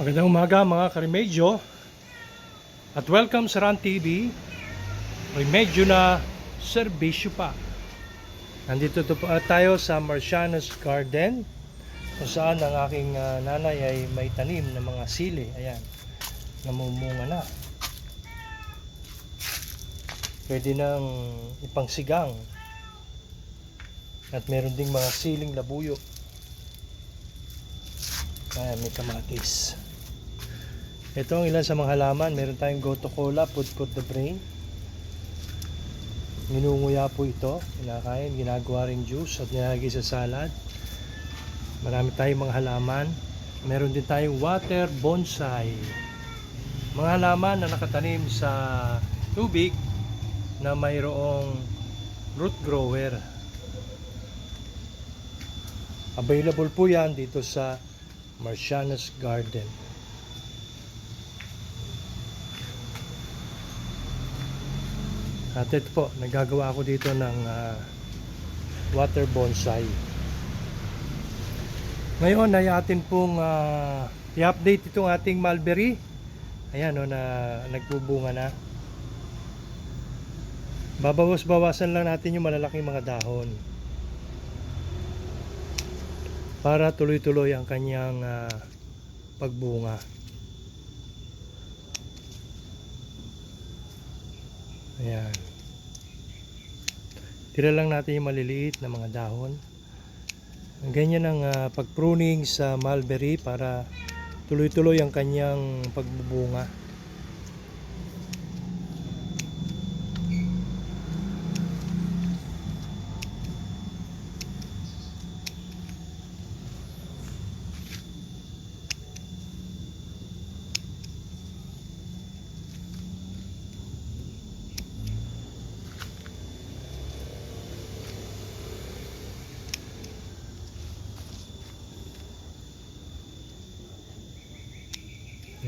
Magandang umaga mga karimedyo. At welcome sa RAN TV Remedyo na serbisyo pa. Nandito to pa tayo sa Marcianos Garden kung saan ang aking ah, nanay ay may tanim ng mga sili. Ayan namumunga na. Pwede nang ipangsigang. At meron ding mga siling labuyo. Ayan, may kamatis. Ito ang ilan sa mga halaman. Meron tayong goto cola, food for the brain. Minunguya po ito. Kinakain, ginagawa ring juice at nilalagay sa salad. Marami tayong mga halaman. Meron din tayong water bonsai. Mga halaman na nakatanim sa tubig na mayroong root grower. Available po yan dito sa Marcianos Garden. At ito po, nagagawa ako dito ng ah, water bonsai. Ngayon ay atin pong ah, i-update itong ating mulberry. Ayan o, na nagbubunga na. Babawas-bawasan lang natin yung malalaking mga dahon para tuloy-tuloy ang kanyang ah, pagbunga. Ayan. Tira lang natin yung maliliit na mga dahon. Ganyan ang ah, pag-pruning sa mulberry para tuloy-tuloy ang kanyang pagbubunga.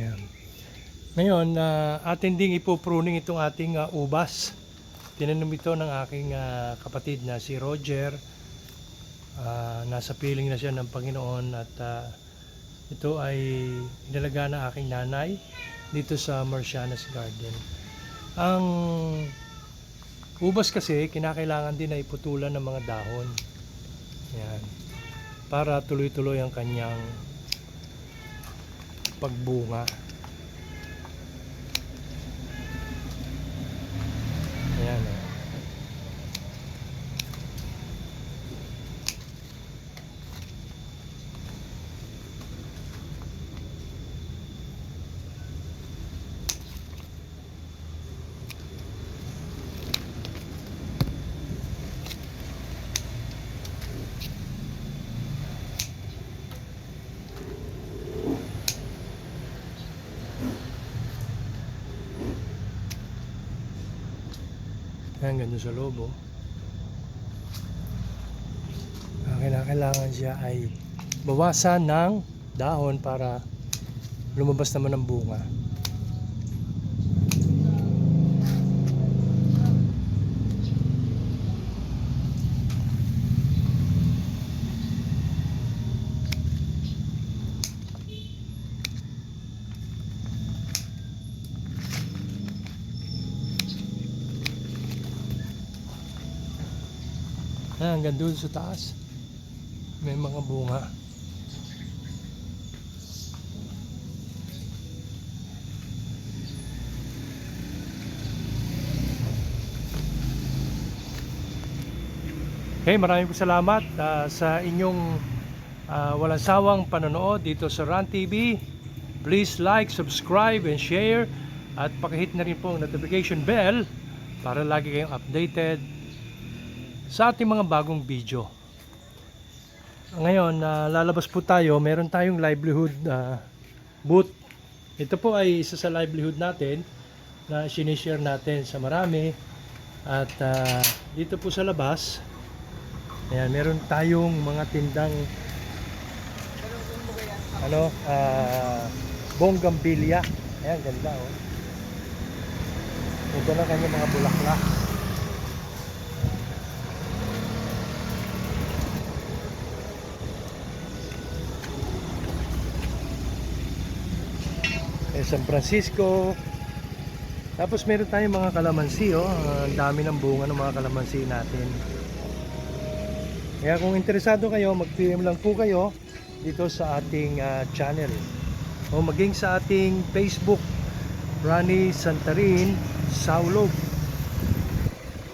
Yan. Ngayon, ah, atin ding ipupruning itong ating ah, ubas. Tinanim ito ng aking ah, kapatid na si Roger. Ah, nasa piling na siya ng Panginoon at ah, ito ay inalaga ng aking nanay dito sa Marcianas Garden. Ang ubas kasi kinakailangan din na iputulan ng mga dahon. Yan. Para tuloy-tuloy ang kanyang pagbunga. Ayan o. Ayan, ganda sa loob oh. Ang kinakailangan siya ay bawasan ng dahon para lumabas naman ng bunga. Ayan, hanggang doon sa taas. May mga bunga. Okay, maraming po salamat ah, sa inyong ah, walang sawang panonood dito sa RAN TV. Please like, subscribe, and share. At pakihit na rin po ang notification bell para lagi kayong updated sa ating mga bagong video. Ngayon, ah, lalabas po tayo. Meron tayong livelihood ah, booth. Ito po ay isa sa livelihood natin na sinishare natin sa marami. At ah, dito po sa labas, ayan, meron tayong mga tindang ano, ah, bonggambilya. Ayan, ganda oh. Ito na kanya mga bulaklak. May San Francisco. Tapos meron tayong mga kalamansi, oh. Ah, Ang dami ng bunga ng mga kalamansi natin. Kaya kung interesado kayo, mag-PM lang po kayo dito sa ating ah, channel. O maging sa ating Facebook, Rani Santarin, Saulog.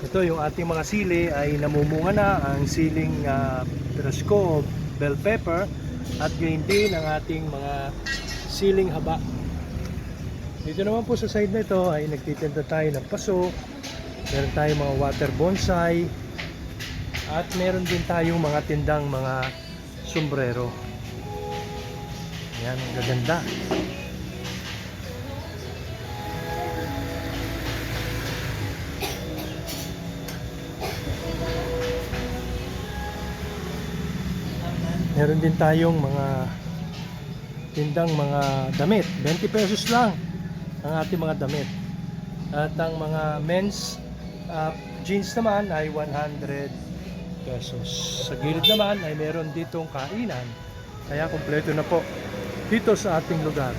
Ito yung ating mga sili ay namumunga na ang siling uh, Perasco, bell pepper at gayon din ang ating mga siling haba. Dito naman po sa side na ito ay nagtitinda tayo ng paso, meron tayong mga water bonsai at meron din tayong mga tindang mga sombrero. Yan, gaganda. Meron din tayong mga tindang mga damit. 20 pesos lang ang ating mga damit. At ang mga men's uh, jeans naman ay 100 pesos. Sa gilid naman ay meron ditong kainan. Kaya kumpleto na po dito sa ating lugar.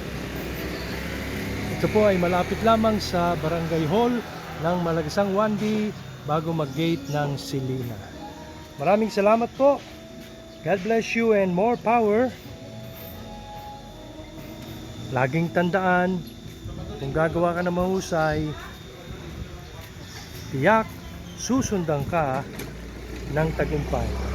Ito po ay malapit lamang sa Barangay Hall ng Malagasang 1D bago mag-gate ng Silina. Maraming salamat po. God bless you and more power. Laging tandaan, kung gagawa ka ng mahusay, tiyak susundan ka ng tagumpay.